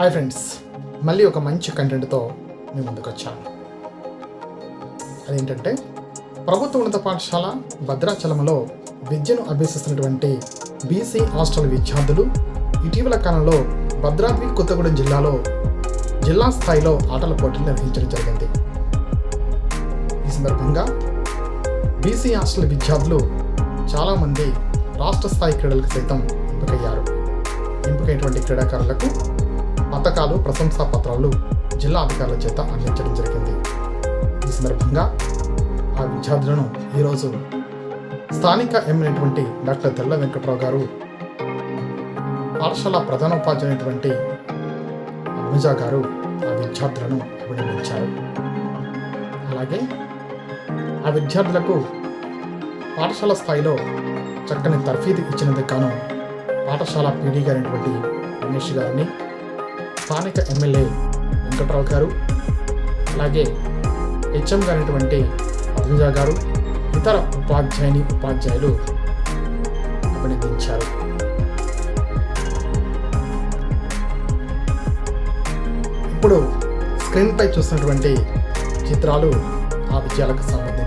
Hi friends. మళ్ళీ ఒక మంచి కంటెంట్తో మీ ముందుకు వచ్చాను అదేంటంటే ప్రభుత్వ ఉన్నత పాఠశాల భద్రాచలంలో విద్యను అభ్యసిస్తున్నటువంటి బీసీ హాస్టల్ విద్యార్థులు ఇటీవల కాలంలో భద్రాద్రి కొత్తగూడెం జిల్లాలో జిల్లా స్థాయిలో ఆటల పోటీలు నిర్వహించడం జరిగింది. ఈ సందర్భంగా బీసీ హాస్టల్ విద్యార్థులు చాలామంది రాష్ట్ర స్థాయి క్రీడలకు సైతం ఎంపికయ్యారు. ఎంపికైనటువంటి క్రీడాకారులకు పథకాలు ప్రశంసా పత్రాలు జిల్లా అధికారుల చేత అందించడం జరిగింది. ఈ సందర్భంగా ఆ విద్యార్థులను ఈరోజు స్థానిక ఎమ్మెల్యేటువంటి డాక్టర్ తెల్ల వెంకట్రావు గారు పాఠశాల ప్రధానోపాధ్యాయునటువంటి అనుజా గారు ఆ విద్యార్థులను అభినందించారు. అలాగే ఆ విద్యార్థులకు పాఠశాల స్థాయిలో చక్కని తర్ఫీదు ఇచ్చినందుకు గాను పాఠశాల పీడీ గారైనటువంటి రమేష్ గారిని స్థానిక ఎమ్మెల్యే వెంకట్రావు గారు అలాగే హెచ్ఎం గారైనటువంటి అభిజ గారు ఇతర ఉపాధ్యాయుని ఉపాధ్యాయులు అభినందించారు. ఇప్పుడు స్క్రీన్పై చూసినటువంటి చిత్రాలు ఆ విజయాలకు సంబంధించి